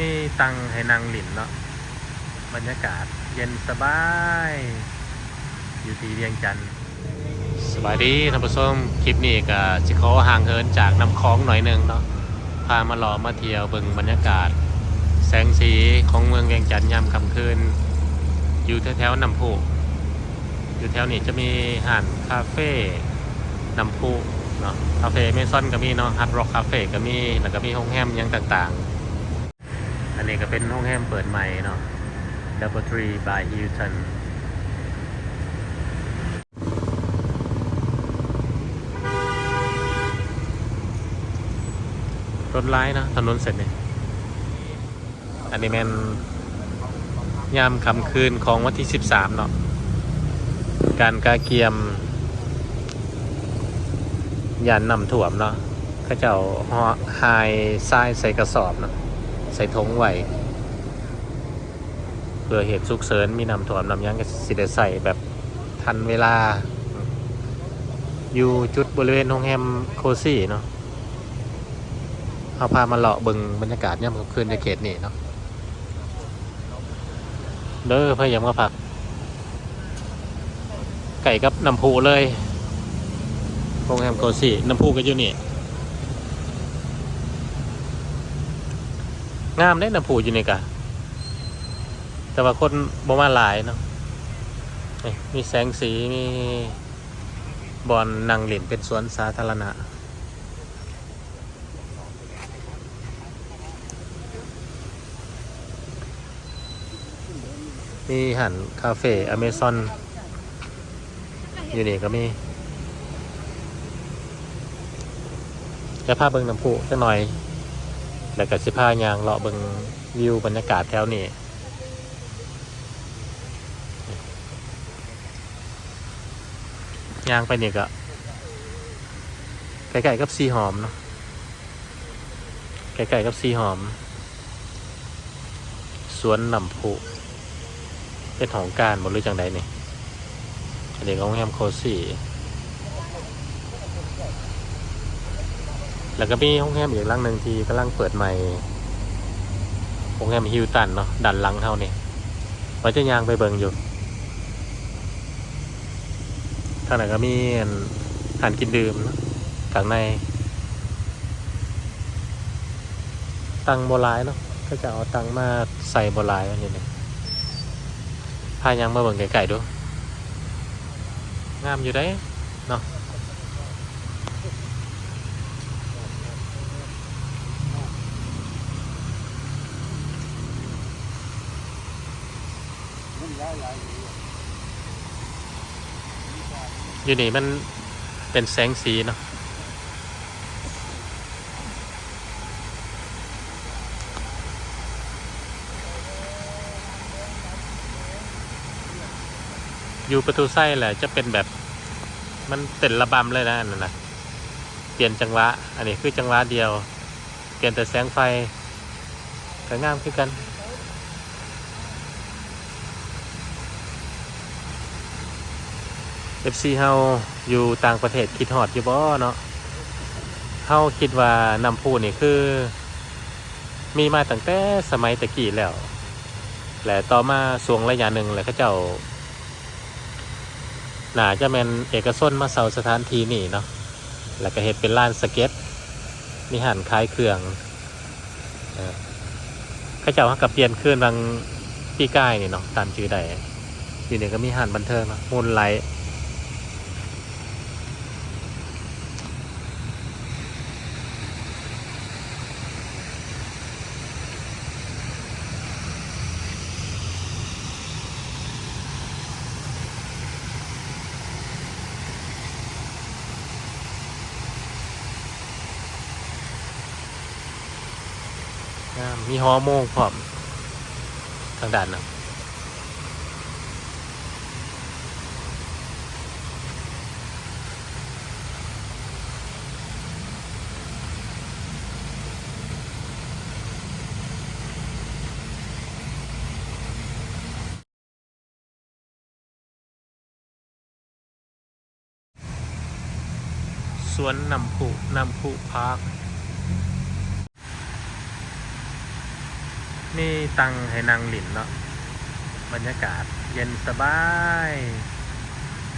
มีตังให้นางหลินเนาะบรรยากาศเย็นสบาย อยู่ที่เวียงจันทร์สบายดีท่านผู้ชมคลิปนี้ก็จะขอห่างเหินจากน้ำคลองหน่อยหนึงเนาะพามาหลอมาเที่ยวเบิ่งบรรยากาศ แสงสีของเมืองเวียงจันทร์ยามค่ำคืน อยู่แถวๆน้ำพุอยู่แถวนี้จะมีห้านคาเฟ่น้ำพุเนาะคาเฟ่เมซอนก็มีเนาะฮัทร็อกคาเฟ่ก็มีแล้วก็มีโรงแรมยังต่างๆ นนี้ก็เป็นโรงแรมเปิดใหม่เนาะ Double Tree by Hilton รถไล่นะ ถนนเสร็จเนี่ยอันนี้แมนยามค่ำคืนของวันที่ 13 เนาะ การกาเกียมยานนำถ่วมเนาะเขาเจ้าห่อหายทรายใส่กระสอบเนาะ ใส่ทงไว้เพื่อเหตุสุกเสริญมีนำถ่วมนำยังก็สิได้ใส่แบบทันเวลา อยู่จุดบริเวณโรงแรมโคซี่เนาะเอาพามาเลาะเบิงบรรยากาศย่ำกลางคืนในเขตนี่เนาะเด้อพยายามมาพัก ไก่กับน้ำพุเลยโรงแรมโกซี่น้ำพุก็อยู่นี่ งามได้น้ำพุอยู่นี่กะแต่ว่าคนบ่มาหลายเนาะมีแสงสีมีบอลนังเล่นเป็นสวนสาธารณะ มีหันคาเฟ่อเมซอน อยู่นี่ก็มีจะพาเบิงน้ำพุจักหน่อย แล้วก็สิพายางเลาะเบิงวิวบรรยากาศแถวนี้ยางไปนี่ก็ใกล้ๆกับซีหอมเนาะใกล้ๆกับซีหอม สวนน้ำพุเป็นของการหมดหรือจังใดนี่อันนี้ของแฮมโคซี่ แล้วก็มีห้องแฮมอีกหลังหนึ่งที่กำลังเปิดใหม่โรงแรมฮิวตันเนาะดันหลังเท่านี่ว่าจะยางไปเบิงอยู่ข้างในก็มีอาหารกินดื่มเนาะข้างในตังโบรายเนาะก็จะเอาตังมาใส่โบรายอย่างนี้พายังมาเบิ่งไก่ๆดู งามอยู่ได้เนาะ อยู่นี่มันเป็นแสงสีเนาะอยู่ประตูไส้แหละจะเป็นแบบมันเป็นระบำเลยนะอันนั่นนะเปลี่ยนจังหวะ อันนี้คือจังหวะเดียว เปลี่ยนแต่แสงไฟก็งามคือกัน FC เฮาอยู่ต่างประเทศคิดฮอดอยู่บ่เนาะเฮาคิดว่านำพูนี่คือ มีมาตั้งแต่สมัยตะกี้แล้ว และต่อมาสวงระยะหนึ่งแล้วเขาเจ้าน่าจะเป็นเอกชนมาเสาสถานที่นี่เนาะแล้วก็เห็ดเป็นลานสเก็ต มีหันคล้ายเครื่องเข้าเจ้ากับเปลี่ยนขึ้นบางปีก้ายนี่เนาะตามชื่อใดอยู่เนี่ยก็มีหันบันเทิงเนาะมูลไลท์ งามมีฮอโมงพร้อมทางด้านนะสวนน้ำพุน้ำพุพาร์ค มีตังให้นางหลินเนาะบรรยากาศเย็นสบาย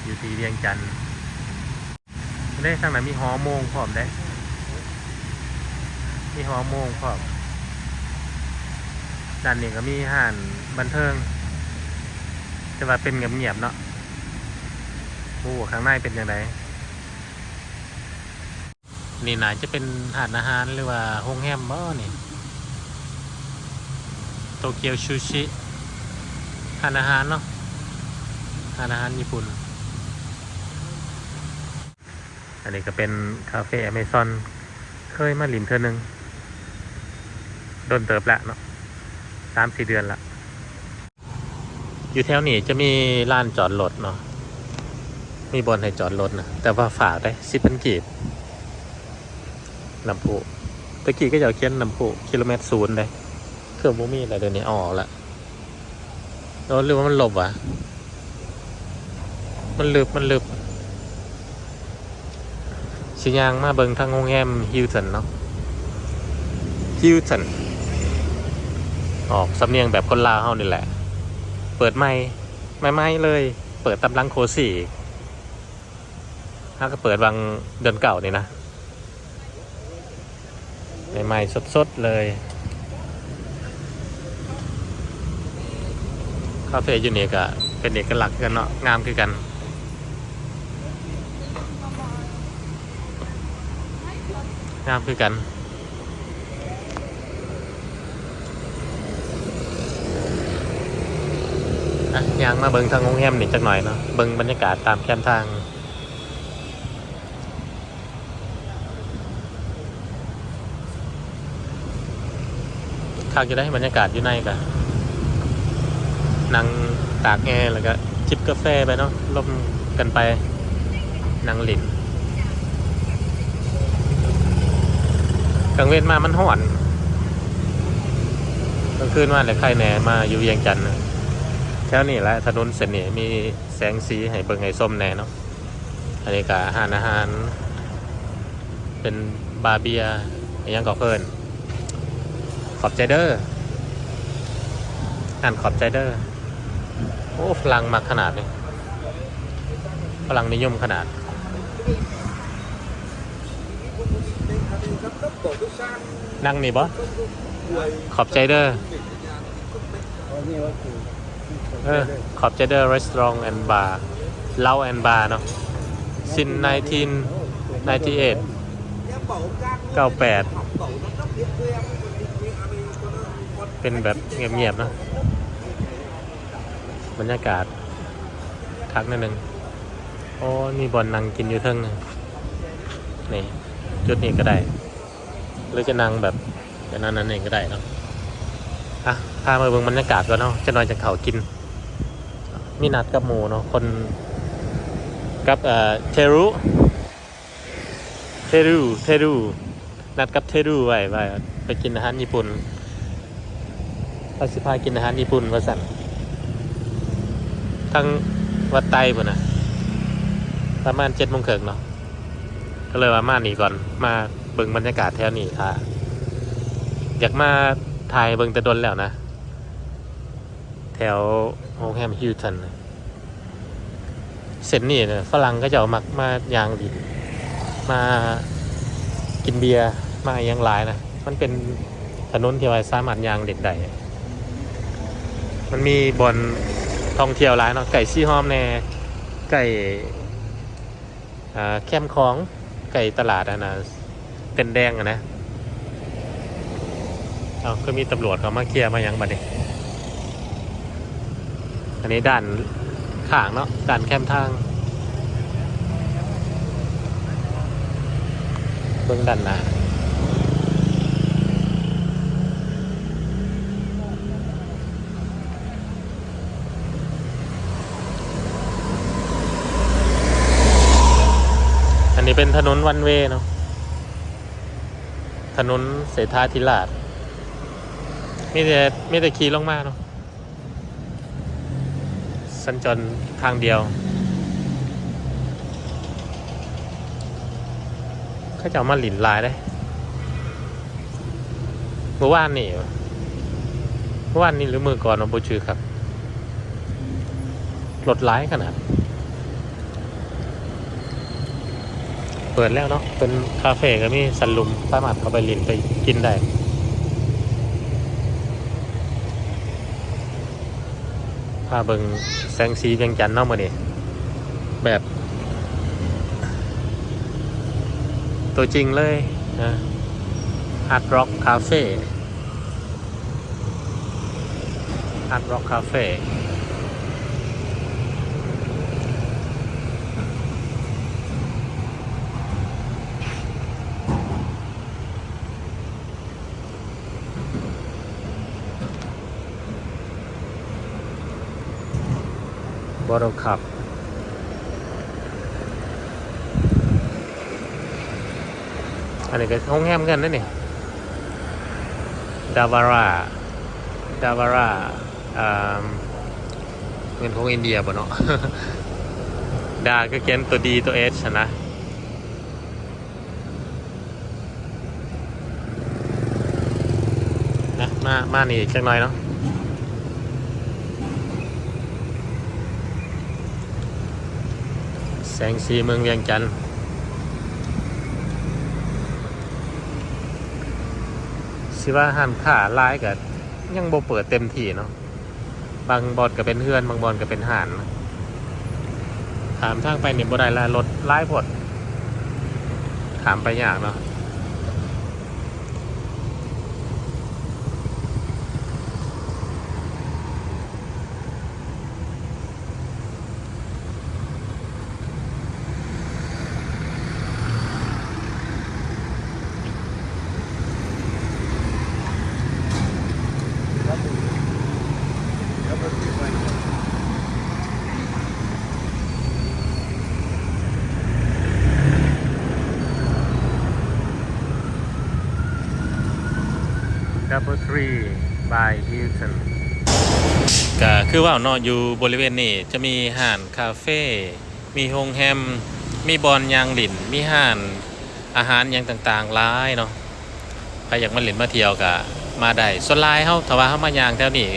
อยู่ที่เวียงจันทน์ได้ทางนั้นมีหอโมงพร้อมได้ มีหอโมงพร้อมด้านนี้ก็มีห่านบันเทิง แต่ว่าเป็นเงียบๆเนาะโอ้ข้างในเป็นยังไงนี่น่าจะเป็นหานอาหารหรือว่าโฮงแฮมบ่นี่ โตเกียวชูชิหานอาหารเนาะหานอาหารญี่ปุ่น อันนี้ก็เป็นคาเฟ่อเมซอน เคยมาหลินเธอหนึ่งโดนเติบละเนาะสามสี่เดือนละอยู่แถวนี้จะมีลานจอดรถเนาะ มีบอลให้จอดรถนะ แต่ว่าฝากได้สิบพันกีบลำพูตะกี้ก็อยากเขียนลำพูกิโลเมตรศูนย์เลย เครื่องบูมีอะไรเดี๋ยวนี้ออกละแล้วหรือว่ามันหลบวะมันลึบมันลึบชิยางมาเบิงทางโรงแรมฮิลตันเนาะฮิลตันออกสำเนียงแบบคนลาวเฮานี่แหละ เปิดไม่ไม่ไม่เลย เปิดตำลังโคสี่ถ้าก็เปิดวังเดือนเก่านี่นะใหม่ๆสดๆเลย คาเฟ่ยูนิคอะเป็นเอกลักษณ์กันเนาะงามคือกันงามคือกันยางมาเบิงทางโรงแรมนี่จักหน่อยเนาะเบิงบรรยากาศตามแคมทางข้าวจะได้บรรยากาศอยู่ในกัน นั่งตากแอร์แล้วก็จิบกาแฟไปเนาะลมกันไปนั่งหลินกลางเว้นมามันห่อนกลางคืนมาแต่ใครแหนมาอยู่เวียงจันทน์น่ะแถวนี้แหละถนนเส้นนี้มีแสงสีให้เบิ่งให้ส้มแหนเนาะอันนี้ก็อาหารอาหาร เป็นบาร์เบียยังก็เพิ่นขอบใจเดอร์อ่านขอบใจเดอร์ โอ้ฝรั่งมักขนาดนี้ฝรั่งนิยมขนาด นั่งนี่บ่ขอบใจเดอเออขอบใจเดอร์รีสอร์ทแอนด์บาร์เล้าแอนด์บาร์เนาะซิน1998 98 เป็นแบบเงียบๆเนอะ บรรยากาศคักนิดนึงโอ้มีบอลนั่งกินอยู่เทิงนึงนี่ จุดนี้ก็ได้ หรือจะนั่งแบบอย่างนั้นนั่นเองก็ได้เนาะอะพามาเบิ่งบรรยากาศก่อนเนาะจะนอนจากเขากิน มีนัดกับหมูเนาะคนกับเอ่อเทรุเทรุเทรุนัดกับเทรุไว้ไว้ไปกินอาหารญี่ปุ่นเราสิพากินอาหารญี่ปุ่นวาสั่น ทั้งวัดไตปุ่นนะประมาณเจ็ดโมงครึ่งเนาะก็เลยว่ามานี่ก่อนมาเบิ่งบรรยากาศแถวนี้ท่าอยากมาถ่ายเบิ่งต่ดนแล้วนะ แถวโรงแรมฮิลตันเส้นนี่เนี่ยฝรั่งก็จะเอามักมายางดินมากินเบียร์มาอยังหลายนะ มันเป็นถนนที่ว่าสามารถยางเด็ดได้มันมีบอน ท่องเที่ยวหลายเนาะไก่ซี่หอมแน่ไก่อ่าแคมของไก่ตลาดอะนะเป็นแดงอะนะเอาก็มีตำรวจเขามาเคลียร์มายังบัดนี้อันนี้ด่านข้างเนาะด่านแคมทางเบื้องด้านหน้า เป็นถนนวันเวเนาะถนนเสถาธิราชไมีแต่มีแต่ขี่ลงมาเนาะสัญจรทางเดียวเขาจะเอามาหลินลายได้เมื่อวานนี่เมื่อวานนี้หรือมือก่อนเนาะบ่ชื่อครับรถหลายขนาด เปิดแล้วเนาะเป็นคาเฟ่ก็มีสันลุมสามารถเข้าไปลินไปกินได้พาเบิงแสงสีเวียงจันทน์เนาะมื้อนี้แบบ ตัวจริงเลยนะ Hard Rock Cafe Hard Rock Cafe บอลคั บ อันนี้ก็ห้องแฮมกันนั่นนี่ดาวาร่าดาวาร่าเงินของอินเดียป่ะเนาะดาก็เขียนตัวดีตัวเอชนะนะมามานี่จังหน่อยเนาะ แสงสีเมืองเวียงจันทร์สิว่าหันขาลายกับยังบ่เปิดเต็มที่เนาะบางบอลก็เป็นเฮือน บางบอลก็เป็นห่านถามทางไปเนี่ยบ่ได้ละรถหลายพดถามไปยากเนาะ Double Tree by Hilton ก็คือว่าเนาะอยู่บริเวณนี้จะมีห้านคาเฟ่ มีโรงแฮม มีบอลยางหลิน มีห้านอาหารหยังต่างๆหลายเนาะใครอยากมาหลินมาเที่ยวก็มาได้ส่วนหลายเฮาถ้าว่าเฮามายางแถวนี้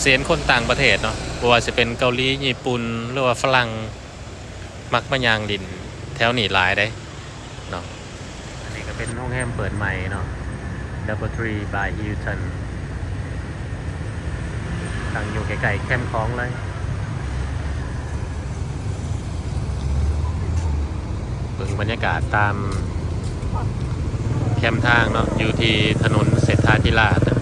เสียนคนต่างประเทศเนาะบ่ว่าจะเป็นเกาหลีญี่ปุ่นหรือว่าฝรั่งมักมายางหลินแถวนี้หลายได้เนาะอันนี้ก็เป็นโรงแรมเปิดใหม่เนาะ Double Tree by Hilton ตั้งอยู่ใกลๆแคมป์คลองเลยเบิ่งบรรยากาศตามแคมป์ทางเนาะอยู่ที่ถนนเศรษฐาธิราชนะ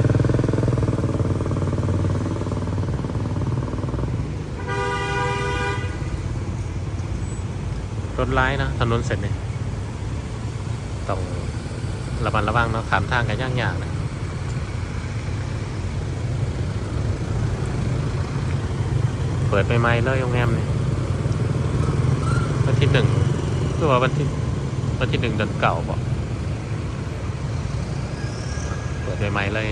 รถไล่นะถนนเสร็จเนี่ยต้อง ระมัดระวังเนาะขามทางกันย่างยากนะเปิดไปไหมเลยโรงแรมเนี่ยวันที่หนึ่งคือว่าวันที่วันที่หนึ่งเดือนเก่าบอกเปิดไปไหมเลย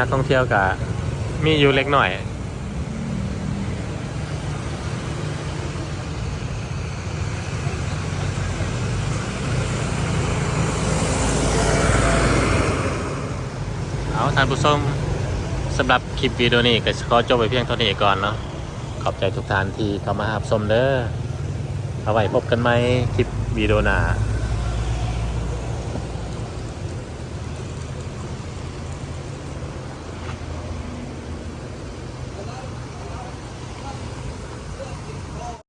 นักท่องเที่ยวกับมีอยู่เล็กหน่อย เอาท่านผู้ชมสำหรับคลิปวิดีโอนี้ก็ขอจบไปเพียงเท่านี้ก่อนเนาะขอบใจทุกท่านที่เข้ามาหาชมเด้อเอาไว้พบกันไหมคลิปวิดีโอหน้า